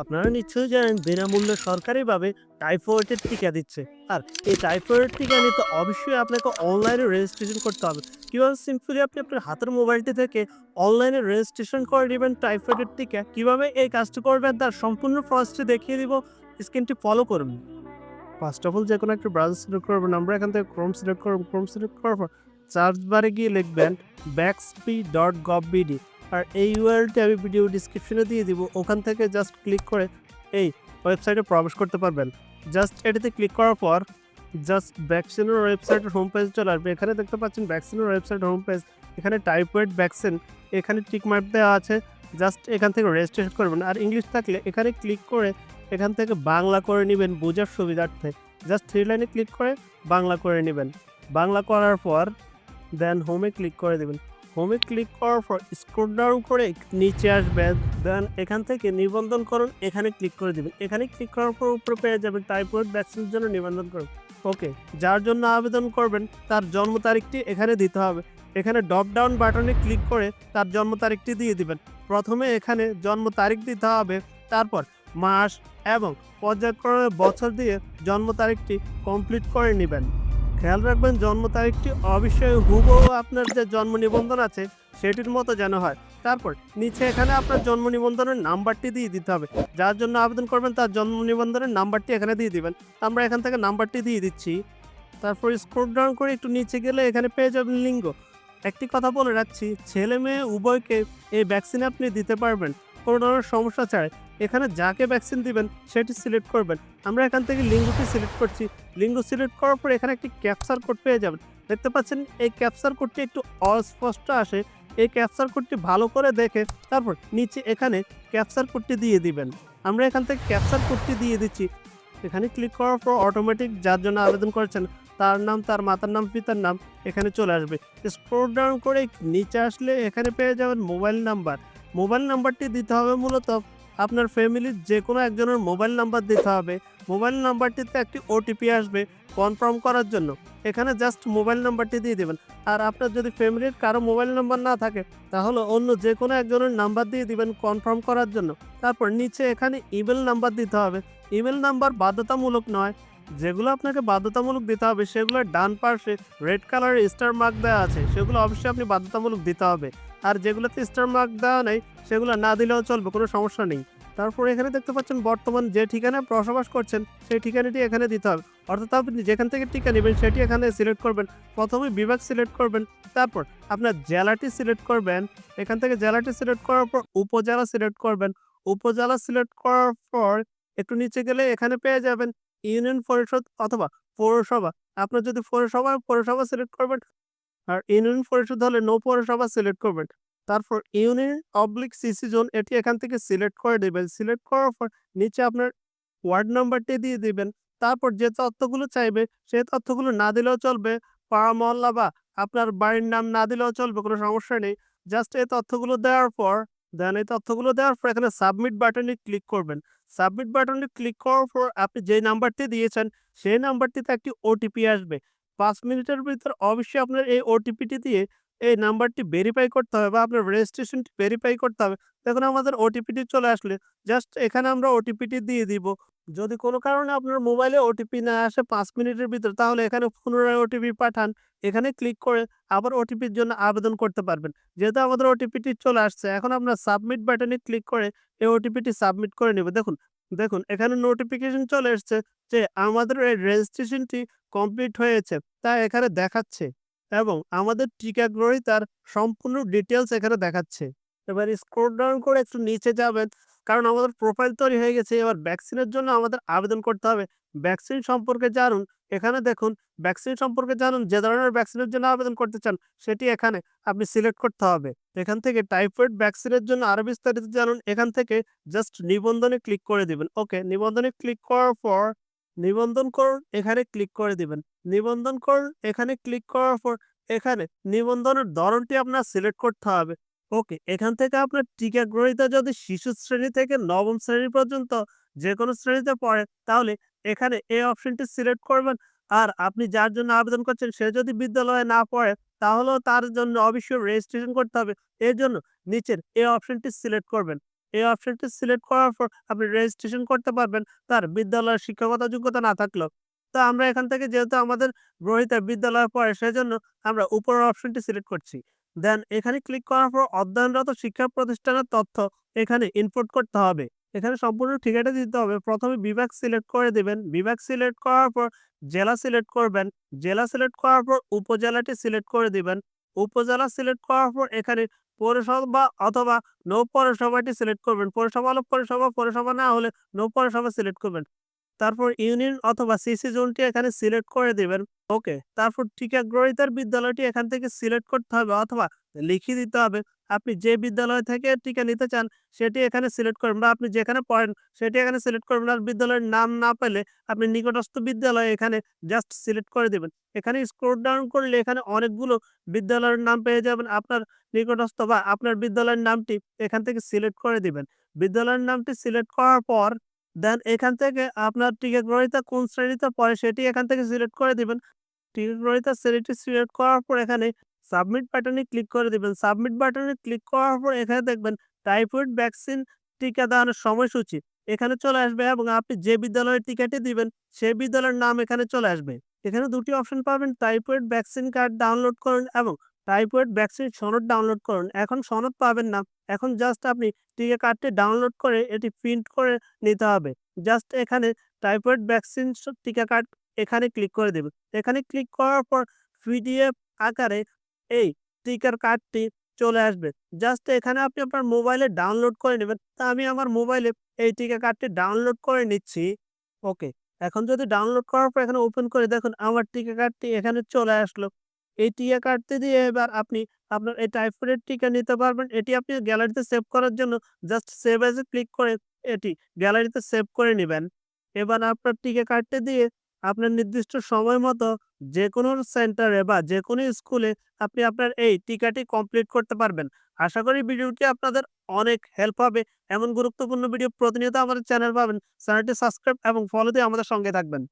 আপনারা নিশ্চয়ই জানেন বিনামূল্যে সরকারিভাবে টাইফয়েডের টিকা দিচ্ছে। আর এই টাইফয়েড টিকা নিতে অবশ্যই আপনাকে অনলাইনে রেজিস্ট্রেশন করতে হবে। কীভাবে সিম্পলি আপনি আপনার হাতের মোবাইলটি থেকে অনলাইনে রেজিস্ট্রেশন করে নেবেন টাইফয়েডের টিকা, কীভাবে এই কাজটি করবেন তার সম্পূর্ণ প্রসেসটি দেখিয়ে দিব। স্ক্রিনটি ফলো করুন। ফার্স্ট অফ অল যে কোনো একটা ব্রাউজার সিলেক্ট করবেন আমরা এখান থেকে ক্রোম সিলেক্ট করব। ক্রোম সিলেক্ট করার পর সার্চ বারে গিয়ে লিখবেন ব্যাক্সপি ডট গভ বিডি আর এই ইউআরএলটি আমি ভিডিও ডিসক্রিপশনে দিয়ে দিব। ওখান থেকে জাস্ট ক্লিক করে এই ওয়েবসাইটে প্রবেশ করতে পারবেন। জাস্ট এটাতে ক্লিক করার পর জাস্ট ভ্যাকসিনের ওয়েবসাইটের হোম পেজ চলে আসবে। এখানে দেখতে পাচ্ছেন ভ্যাকসিনের ওয়েবসাইট হোম পেজ এখানে টাইপওয়েড ভ্যাকসিন এখানে টিক মার্ক দেওয়া আছে। জাস্ট এখান থেকে রেজিস্ট্রেশন করবেন। আর ইংলিশ থাকলে এখানে ক্লিক করে এখান থেকে বাংলা করে নেবেন বোঝার সুবিধার্থে। জাস্ট থ্রি লাইনে ক্লিক করে বাংলা করে নেবেন। বাংলা করার পর দেন হোমে ক্লিক করে দেবেন। হোমে ক্লিক করার পর স্ক্রল ডাউন করে নিচে আসবেন। দেন এখান থেকে নিবন্ধন করুন, এখানে ক্লিক করে দেবেন। এখানে ক্লিক করার পর উপরে পেয়ে যাবেন টাইপওয়েড ভ্যাকসিনের জন্য নিবন্ধন করুন। ওকে যার জন্য আবেদন করবেন, তার জন্ম তারিখটি এখানে দিতে হবে। এখানে ড্রপ ডাউন বাটনে ক্লিক করে তার জন্ম তারিখটি দিয়ে দিবেন। প্রথমে এখানে জন্ম তারিখ দিতে হবে, তারপর মাস এবং পর্যায়ক্রমে বছর দিয়ে জন্ম তারিখটি কমপ্লিট করে নেবেন। খেয়াল রাখবেন, জন্ম তারিখটি অবশ্যই হুবহু আপনার যে জন্ম নিবন্ধন আছে, সেটির মতো যেন হয়। তারপর, নিচে এখানে আপনার জন্ম নিবন্ধনের নাম্বারটি দিয়ে দিতে হবে। যার জন্য আবেদন করবেন, তার জন্ম নিবন্ধনের নাম্বারটি এখানে দিয়ে দিবেন। আমরা এখান থেকে নাম্বারটি দিয়ে দিচ্ছি। তারপর স্ক্রল ডাউন করে একটু নিচে গেলে এখানে পেয়ে যাবেন লিঙ্গ। একটি কথা বলে রাখছি, ছেলে মেয়ে উভয়কে এই ভ্যাকসিন আপনি দিতে পারবেন। কোনো ধরনের সমস্যা ছাড়াই। এখানে যাকে ভ্যাকসিন দিবেন, সেটি সিলেক্ট করবেন। আমরা এখান থেকে লিঙ্গটি সিলেক্ট করছি। লিঙ্গ সিলেক্ট করার পর এখানে একটি ক্যাপচার কোড পেয়ে যাবেন। দেখতে পাচ্ছেন, এই ক্যাপচার কোডটি একটু অস্পষ্ট আসে। এই ক্যাপচার কোডটি ভালো করে দেখে, তারপর নিচে এখানে ক্যাপচার কোডটি দিয়ে দিবেন। আমরা এখান থেকে ক্যাপচার কোডটি দিয়ে দিচ্ছি। এখানে ক্লিক করার পর অটোমেটিক যার জন্য আবেদন করেছেন, তার নাম, তার মাতার নাম, পিতার নাম এখানে চলে আসবে। স্ক্রল ডাউন করে নিচে আসলে এখানে পেয়ে যাবেন মোবাইল নাম্বার মোবাইল নাম্বারটি দিতে হবে মূলত আপনার ফ্যামিলির যে কোনো একজনের মোবাইল নাম্বার দিতে হবে। মোবাইল নাম্বারটিতে একটি ওটিপি আসবে কনফার্ম করার জন্য। এখানে জাস্ট মোবাইল নাম্বারটি দিয়ে দেবেন। আর আপনার যদি ফ্যামিলির কারও মোবাইল নাম্বার না থাকে, তাহলে অন্য যে কোনো একজনের নাম্বার দিয়ে দিবেন কনফার্ম করার জন্য। তারপর নিচে এখানে ইমেল নাম্বার দিতে হবে। ইমেল নাম্বার বাধ্যতামূলক নয়। যেগুলো আপনাকে বাধ্যতামূলক দিতে হবে, সেগুলো ডান পাশে রেড কালারের স্টার মার্ক দেওয়া আছে। সেগুলো অবশ্যই আপনি বাধ্যতামূলক দিতে হবে। আর যেগুলোতে স্টার মার্ক দেওয়া নেই, সেগুলো না দিলেও চলবে, কোনো সমস্যা নেই। তারপর এখানে দেখতে পাচ্ছেন বর্তমান যে ঠিকানায় বসবাস করছেন, সেই ঠিকানাটি এখানে দিতে হবে। অর্থাৎ আপনি যেখান থেকে টিকা নেবেন, সেটি এখানে সিলেক্ট করবেন। প্রথমে বিভাগ সিলেক্ট করবেন, তারপর আপনার জেলাটি সিলেক্ট করবেন। এখান থেকে জেলাটি সিলেক্ট করার পর উপজেলা সিলেক্ট করবেন। উপজেলা সিলেক্ট করার পর একটু নিচে গেলে এখানে পেয়ে যাবেন ইউনিয়ন পরিষদ অথবা পৌরসভা। আপনার যদি পৌরসভা পৌরসভা সিলেক্ট করবেন আর ইউনিয়ন পরিষদ হলে নৌ পৌরসভা সিলেক্ট করবেন। তারপর ইউনিয়ন অবলিক সিসি জোন এটি এখান থেকে সিলেক্ট করে দেবেন। সিলেক্ট করার পর নিচে আপনার ওয়ার্ড নাম্বারটি দিয়ে দিবেন। তারপর যে তথ্যগুলো চাইবে সেই তথ্যগুলো না দিলেও চলবে। পাড়া মহল্লা বা আপনার বাড়ির নাম না দিলেও চলবে, কোনো সমস্যা নেই। জাস্ট এই তথ্যগুলো দেওয়ার পর দেন এই তথ্যগুলো দেওয়ার পর এখানে সাবমিট বাটনে ক্লিক করবেন। সাবমিট বাটনে ক্লিক করার পর আপনি যে নাম্বারটি দিয়েছেন, সেই নাম্বারটিতে একটি ওটিপি আসবে। পাঁচ মিনিটের ভিতর অবশ্যই আপনার এই ওটিপিটি দিয়ে এই নাম্বারটি ভেরিফাই করতে হবে বা আপনার রেজিস্ট্রেশনটি ভেরিফাই করতে হবে। দেখুন, আমাদের ওটিপিটি চলে আসলে। জাস্ট এখানে আমরা ওটিপিটি দিয়ে দিব। যদি কোনো কারণে আপনার মোবাইলে ওটিপি না আসে পাঁচ মিনিটের ভিতর, তাহলে এখানে পুনরায় ওটিপি পাঠান। এখানে ক্লিক করে আবার ওটিপির জন্য আবেদন করতে পারবেন। যেহেতু আমাদের ওটিপিটি চলে আসছে, এখন আমরা সাবমিট বাটনে ক্লিক করে এই ওটিপিটি সাবমিট করে নেব। দেখুন দেখুন, এখানে নোটিফিকেশন চলে এসছে। যে আমাদের এই রেজিস্ট্রেশনটি কমপ্লিট হয়েছে, তা এখানে দেখাচ্ছে এবং আমাদের টিকা গ্রহীতার সম্পূর্ণ ডিটেলস এখানে দেখাচ্ছে। এবার স্ক্রল ডাউন করে একটু নিচে যাবেন, কারণ আমাদের প্রোফাইল তৈরি হয়ে গেছে। এবার ভ্যাকসিনের জন্য আমাদের আবেদন করতে হবে। ভ্যাকসিন সম্পর্কে জানুন, এখানে দেখুন ভ্যাকসিন সম্পর্কে জানুন, যে ধরনের ভ্যাকসিনের জন্য আবেদন করতে চান, সেটি এখানে আপনি সিলেক্ট করতে হবে। এখান থেকে টাইফয়েড ভ্যাকসিনের জন্য আরও বিস্তারিত জানুন, এখান থেকে জাস্ট নিবন্ধনে ক্লিক করে দিবেন। ওকে নিবন্ধনে ক্লিক করার পর নিবন্ধন করুন, এখানে ক্লিক করে দিবেন। নিবন্ধন করুন, এখানে ক্লিক করার পর এখানে নিবন্ধনের ধরনটি আপনার সিলেক্ট করতে হবে। ওকে এখান থেকে আপনার টিকা গ্রহীতা যদি শিশু শ্রেণি থেকে নবম শ্রেণি পর্যন্ত যে কোনো শ্রেণীতে পড়ে, তাহলে এখানে এই অপশনটি সিলেক্ট করবেন। আর আপনি যার জন্য আবেদন করছেন, সে যদি বিদ্যালয়ে না পড়ে, তাহলেও তার জন্য অবশ্যই রেজিস্ট্রেশন করতে হবে। এর জন্য নিচের এই অপশনটি সিলেক্ট করবেন। এই অপশনটি সিলেক্ট করার পর আপনি রেজিস্ট্রেশন করতে পারবেন তার বিদ্যালয়ের শিক্ষাগত যোগ্যতা না থাকলেও। তো আমরা এখান থেকে যেহেতু আমাদের গ্রহীতা বিদ্যালয়ে পড়ে, সেজন্য আমরা উপরের অপশনটি সিলেক্ট করছি। দেন এখানে ক্লিক করার পর অধ্যয়নরত শিক্ষা প্রতিষ্ঠানের তথ্য এখানে ইনপুট করতে হবে। এখানে সম্পূর্ণ ঠিকাটা দিতে হবে। প্রথমে বিভাগ সিলেক্ট করে দিবেন। বিভাগ সিলেক্ট করার পর জেলা সিলেক্ট করবেন। জেলা সিলেক্ট করার পর উপজেলাটি সিলেক্ট করে দিবেন। উপজেলা সিলেক্ট করার পর এখানে পৌরসভা অথবা নৌপৌরসভাটি সিলেক্ট করবেন। পৌরসভা হলো পৌরসভা, পৌরসভা না হলে নৌ পৌরসভা সিলেক্ট করবেন। তারপর ইউনিয়ন অথবা সিসি জোনটি এখানে সিলেক্ট করে দেবেন ওকে। তারপর টিকা গ্রহিতার বিদ্যালয়টি এখান থেকে সিলেক্ট করতে হবে অথবা লিখে দিতে হবে। আপনি যে বিদ্যালয় থেকে টিকা নিতে চান, সেটি এখানে সিলেক্ট করবেন বা আপনি যেখানে পড়েন, সেটি এখানে সিলেক্ট করবেন। আর বিদ্যালয়ের নাম না পেলে আপনি নিকটস্থ বিদ্যালয় এখানে জাস্ট সিলেক্ট করে দিবেন। এখানে স্ক্রল ডাউন করলে এখানে অনেকগুলো বিদ্যালয়ের নাম পেয়ে যাবেন। আপনার নিকটস্থ বা আপনার বিদ্যালয়ের নামটি এখান থেকে সিলেক্ট করে দিবেন। বিদ্যালয়ের নামটি সিলেক্ট করার পর দেন এখান থেকে আপনার টিকা গ্রহীতা কোন শ্রেণীতে পড়ে সেটি এখান থেকে সিলেক্ট করে দিবেন। টিকা গ্রহীতা শ্রেণীটি সিলেক্ট করার পর এখানে সাবমিট বাটনে ক্লিক করে দিবেন। সাবমিট বাটনে ক্লিক করার পর এখানে দেখবেন টাইফয়েড ভ্যাকসিন টিকা দেওয়ানোর সময়সূচি এখানে চলে আসবে এবং আপনি যে বিদ্যালয়ের টিকাটি দিবেন, সেই বিদ্যালয়ের নাম এখানে চলে আসবে। এখানে দুটি অপশন পাবেন টাইফয়েড ভ্যাকসিন কার্ড ডাউনলোড করুন এবং টাইফয়েড ভ্যাকসিন সনদ ডাউনলোড করুন। এখন সনদ পাবেন না। এখন জাস্ট আপনি টিকা কার্ডটি ডাউনলোড করে এটি প্রিন্ট করে নিতে হবে। জাস্ট এখানে টাইফয়েড ভ্যাকসিন টিকা কার্ড এখানে ক্লিক করে দিবেন। এখানে ক্লিক করার পর পিডিএফ আকারে এই টিকার কার্ডটি চলে আসবে। জাস্ট এখানে আপনি আপনার মোবাইলে ডাউনলোড করে নেবেন তা আমি আমার মোবাইলে এই টিকা কার্ডটি ডাউনলোড করে নিচ্ছি। ওকে। এখন যদি ডাউনলোড করার পর এখানে ওপেন করে দেখুন, আমার টিকা কার্ডটি এখানে চলে আসলো। এই টিকা কার্ডটি দিয়ে এবার আপনি আপনার এই টাইফয়েডের টিকা নিতে পারবেন। এটি আপনি গ্যালারিতে সেভ করার জন্য জাস্ট সেভ এস এ ক্লিক করে এটি গ্যালারিতে সেভ করে নেবেন এবার আপনার টিকা কার্ডটি দিয়ে আপনার নির্দিষ্ট সময় মতো যে কোনো সেন্টারে বা যে কোনো স্কুলে আপনি আপনার এই টিকাটি কমপ্লিট করতে পারবেন। আশা করি ভিডিওটি আপনাদের অনেক হেল্প হবে। এমন গুরুত্বপূর্ণ ভিডিও প্রতিনিয়ত আমাদের চ্যানেল পাবেন। চ্যানেলটি সাবস্ক্রাইব এবং ফলো দিয়ে আমাদের সঙ্গে থাকবেন।